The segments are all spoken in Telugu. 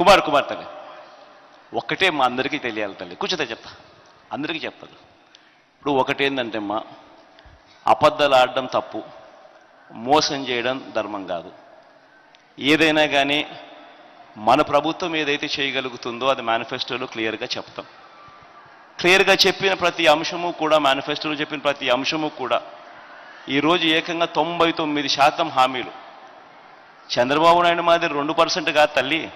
కుమార్ కుమార్ తల్లి. ఒక్కటే మా అందరికీ తెలియాలి తల్లి. కూర్చోతే చెప్తా. అందరికీ చెప్తాను. ఇప్పుడు ఒకటేందంటే అమ్మా అబద్ధాలు ఆడడం తప్పు మోసం చేయడం ధర్మం కాదు. ఏదైనా కానీ మన ప్రభుత్వం ఏదైతే చేయగలుగుతుందో అది మేనిఫెస్టోలో క్లియర్గా చెప్తాం. క్లియర్గా చెప్పిన ప్రతి అంశము కూడా మేనిఫెస్టోలో చెప్పిన ప్రతి అంశము కూడా ఈరోజు ఏకంగా తొంభై తొమ్మిది శాతం హామీలు. చంద్రబాబు నాయుడు మాదిరి రెండు పర్సెంట్ కాదు తల్లి.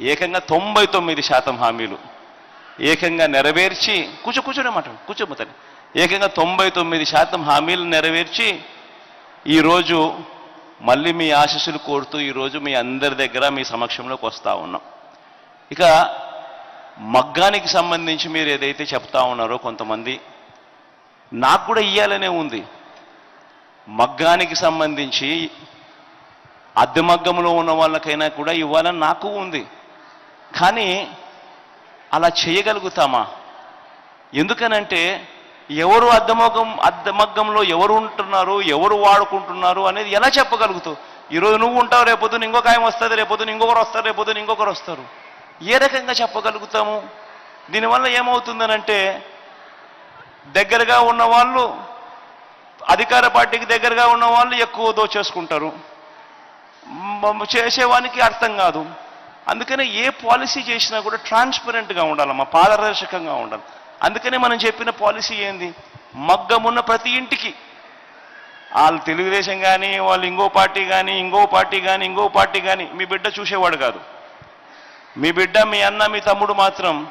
ఏకంగా తొంభై తొమ్మిది శాతం హామీలు. ఏకంగా నెరవేర్చి కూర్చో కూర్చోనమాట మాట ఏకంగా తొంభై తొమ్మిది శాతం హామీలు నెరవేర్చి ఈరోజు మళ్ళీ మీ ఆశీస్సులు కోరుతూ ఈరోజు మీ అందరి దగ్గర మీ సమక్షంలోకి వస్తూ ఉన్నాం. ఇక మగ్గానికి సంబంధించి మీరు ఏదైతే చెప్తా ఉన్నారో కొంతమంది నాకు కూడా ఇయ్యాలనే ఉంది. మగ్గానికి సంబంధించి అద్దె మగ్గంలో ఉన్న వాళ్ళకైనా కూడా ఇవ్వాలని నాకు ఉంది. కానీ అలా చేయగలుగుతామా? ఎందుకనంటే ఎవరు అద్దమగం అద్దమగ్గంలో ఎవరు ఉంటున్నారు ఎవరు వాడుకుంటున్నారు అనేది ఎలా చెప్పగలుగుతావు ఈరోజు నువ్వు ఉంటావు రేపొద్దున ఇంకొక ఆయన వస్తుంది రేపొద్దున ఇంకొకరు వస్తారు రేపొద్దున ఇంకొకరు వస్తారు. ఏ రకంగా చెప్పగలుగుతాము? దీనివల్ల ఏమవుతుందనంటే దగ్గరగా ఉన్న వాళ్ళు అధికార పార్టీకి దగ్గరగా ఉన్న వాళ్ళు ఎక్కువ దోచేసుకుంటారు. చేసేవానికి అర్థం కాదు. అందుకనే ఏ పాలసీ చేసినా కూడా ట్రాన్స్పరెంట్గా ఉండాలమ్మా పారదర్శకంగా ఉండాలి. అందుకనే మనం చెప్పిన పాలసీ ఏంది? మగ్గమున్న ప్రతి ఇంటికి. వాళ్ళు తెలుగుదేశం కానీ వాళ్ళు ఇంకో పార్టీ కానీ ఇంకో పార్టీ కానీ ఇంకో పార్టీ కానీ మీ బిడ్డ చూసేవాడు కాదు. మీ బిడ్డ మీ అన్న మీ తమ్ముడు మాత్రం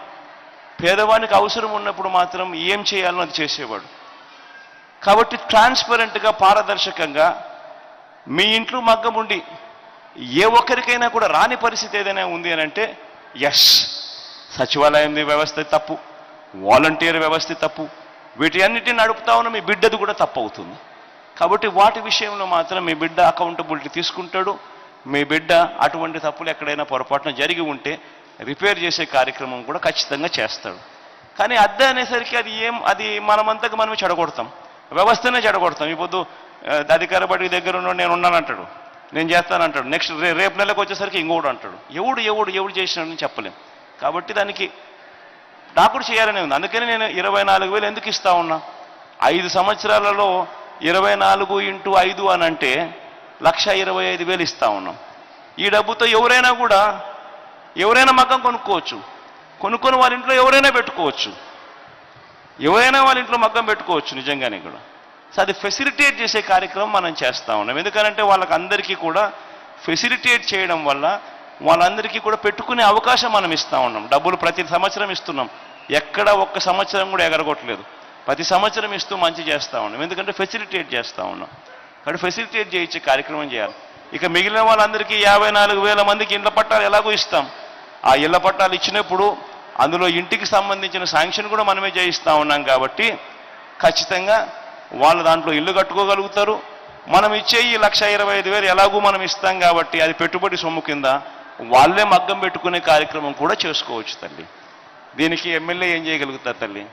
పేదవానికి అవసరం ఉన్నప్పుడు మాత్రం ఏం చేయాలో అది చేసేవాడు. కాబట్టి ట్రాన్స్పరెంట్గా పారదర్శకంగా మీ ఇంట్లో మగ్గం ఉండి ఏ ఒక్కరికైనా కూడా రాని పరిస్థితి ఏదైనా ఉంది అని అంటే ఎస్ సచివాలయం వ్యవస్థ తప్పు వాలంటీర్ వ్యవస్థ తప్పు వీటి అన్నిటిని నడుపుతా ఉన్న మీ బిడ్డది కూడా తప్పు అవుతుంది. కాబట్టి వాటి విషయంలో మాత్రం మీ బిడ్డ అకౌంటబిలిటీ తీసుకుంటాడు. మీ బిడ్డ అటువంటి తప్పులు ఎక్కడైనా పొరపాటున జరిగి ఉంటే రిపేర్ చేసే కార్యక్రమం కూడా ఖచ్చితంగా చేస్తాడు. కానీ అద్దె అనేసరికి అది ఏం అది మనమంతకు మనమే చెడగొడతాం. వ్యవస్థనే చెడగొడతాం. ఇప్పుడు అధికార పార్టీ దగ్గర ఉన్న నేను ఉన్నానంటాడు. నేను చేస్తానంటాడు నెక్స్ట్ రే రేపు నెలకు వచ్చేసరికి ఇంకోడు అంటాడు. ఎవడు ఎవడు ఎవడు చేసినాడని చెప్పలేం. కాబట్టి దానికి డాకుడు చేయాలని చేయాలనే ఉంది. అందుకని నేను ఇరవై నాలుగు వేలు ఎందుకు ఇస్తా ఉన్నా? ఐదు సంవత్సరాలలో ఇరవై నాలుగు ఇంటూ ఐదు అని అంటే లక్ష ఇరవై ఐదు వేలు ఇస్తా ఉన్నాం. ఈ డబ్బుతో ఎవరైనా కూడా ఎవరైనా మగ్గం కొనుక్కోవచ్చు. కొనుక్కొని వాళ్ళ ఇంట్లో ఎవరైనా పెట్టుకోవచ్చు. ఎవరైనా వాళ్ళ ఇంట్లో మగ్గం పెట్టుకోవచ్చు నిజంగానే కూడా. సో అది ఫెసిలిటేట్ చేసే కార్యక్రమం మనం చేస్తా ఉన్నాం. ఎందుకంటే వాళ్ళకందరికీ కూడా ఫెసిలిటేట్ చేయడం వల్ల వాళ్ళందరికీ కూడా పెట్టుకునే అవకాశం మనం ఇస్తా ఉన్నాం. డబ్బులు ప్రతి సంవత్సరం ఇస్తున్నాం. ఎక్కడ ఒక్క సంవత్సరం కూడా ఎగరగొట్టలేదు. ప్రతి సంవత్సరం ఇస్తూ మంచి చేస్తా ఉన్నాం. ఎందుకంటే ఫెసిలిటేట్ చేస్తూ ఉన్నాం. కాబట్టి ఫెసిలిటేట్ చేయించే కార్యక్రమం చేయాలి. ఇక మిగిలిన వాళ్ళందరికీ యాభై నాలుగు వేల మందికి ఇళ్ళ పట్టాలు ఎలాగో ఇస్తాం. ఆ ఇళ్ళ పట్టాలు ఇచ్చినప్పుడు అందులో ఇంటికి సంబంధించిన శాంక్షన్ కూడా మనమే చేయిస్తా ఉన్నాం కాబట్టి ఖచ్చితంగా వాళ్ళు దాంట్లో ఇల్లు కట్టుకోగలుగుతారు. మనం ఇచ్చే ఈ లక్ష ఇరవై ఐదు వేలు ఎలాగూ మనం ఇస్తాం కాబట్టి అది పెట్టుబడి సొమ్ము కింద వాళ్ళే మగ్గం పెట్టుకునే కార్యక్రమం కూడా చేసుకోవచ్చు తల్లి. దీనికి ఎమ్మెల్యే ఏం చేయగలుగుతారు తల్లి?